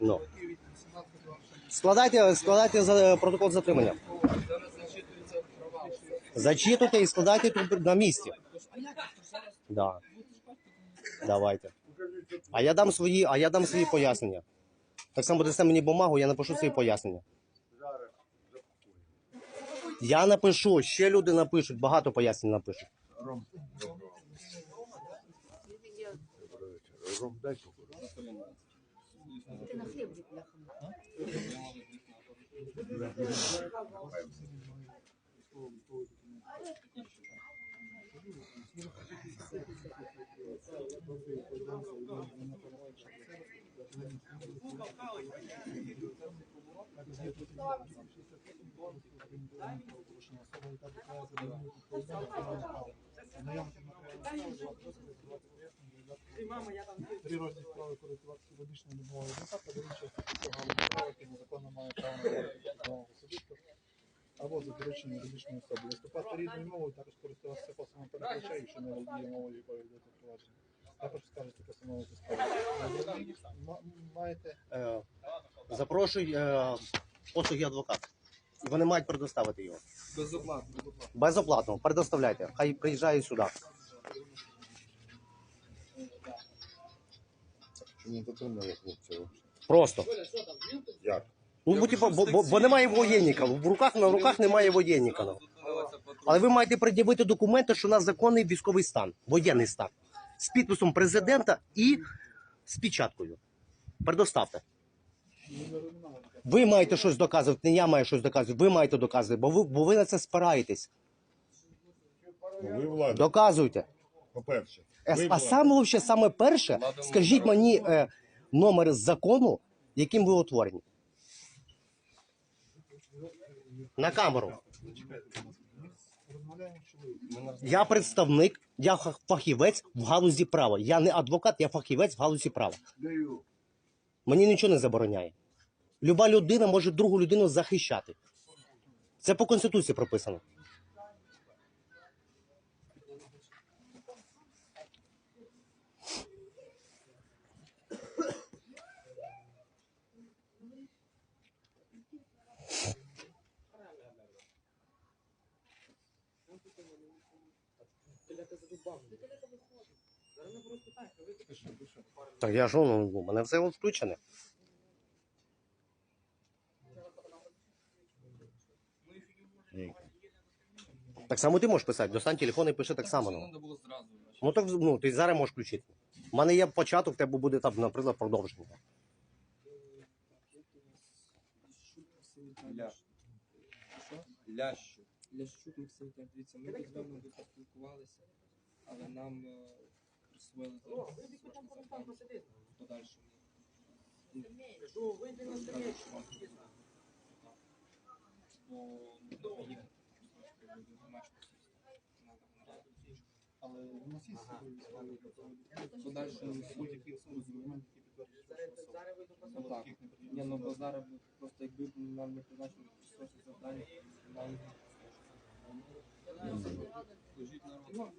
Ну. Складайте, складайте за протокол затримання. Зачитуйте і складайте тут на місці. Да. Давайте. А я дам свої, а я дам свої пояснення. Так само дасте мені бумагу, я напишу свої пояснення. Я напишу, ще люди напишуть, багато пояснень напишуть. Ром, доброго. Доброго вечора. Ром, дай покурити. Ти на хліб бляха. Три розділ справи користуватися юридичною допомогою адвоката, до інших програмних справ, незаконно має право на особисто або заперечення юридичної особи. Виступати рідною мовою, також користуватися посилом перекладача, якщо не володіє мовою, якою йдеться впровадження. Також скажете постанову справи. Маєте Е, запрошуй е, послуги адвоката. І вони мають предоставити його. Безоплатно, безоплатно. Предоставляйте. Хай приїжджає сюди. Просто. Як? Ну, бо, типу, бо, бо, бо немає воєнника. В руках на руках немає воєнника. ну. Але ви маєте пред'явити документи, що у нас законний військовий стан, воєнний стан. З підписом президента і з печаткою. Предоставте. Ви маєте щось доказувати, не я маю щось доказувати, ви маєте доказувати, бо ви, бо ви на це спираєтесь. Ну, ви влада, Доказуйте. по-перше. Е, Ви А влада. саме лише, саме перше, скажіть мені е, номер закону, яким ви утворені. На камеру. Я представник, я ха- фахівець в галузі права. Я не адвокат, я фахівець в галузі права. Мені нічого не забороняє. Люба людина може другу людину захищати. Це по конституції прописано. Так я ж у мене все включене. Так само ти можеш писати. Достань телефон і пиши так само. Ну, ну так ну, ти зараз можеш включити. У мене є початок, в тебе буде там, наприклад, продовження. Лящук Максим. Дивіться, ми тут поспілкувалися, але нам е, присвоїли зараз срочне завдання в подальшому. Ну, сказали, що вам. Бо ну, поїхати просто люди не мають що Надо нараду. але у нас є справи, будь-які з які підтверджують. Ну. Ні, ну бо зараз просто якби нам не призначили срочне завдання, нам Служіть народу.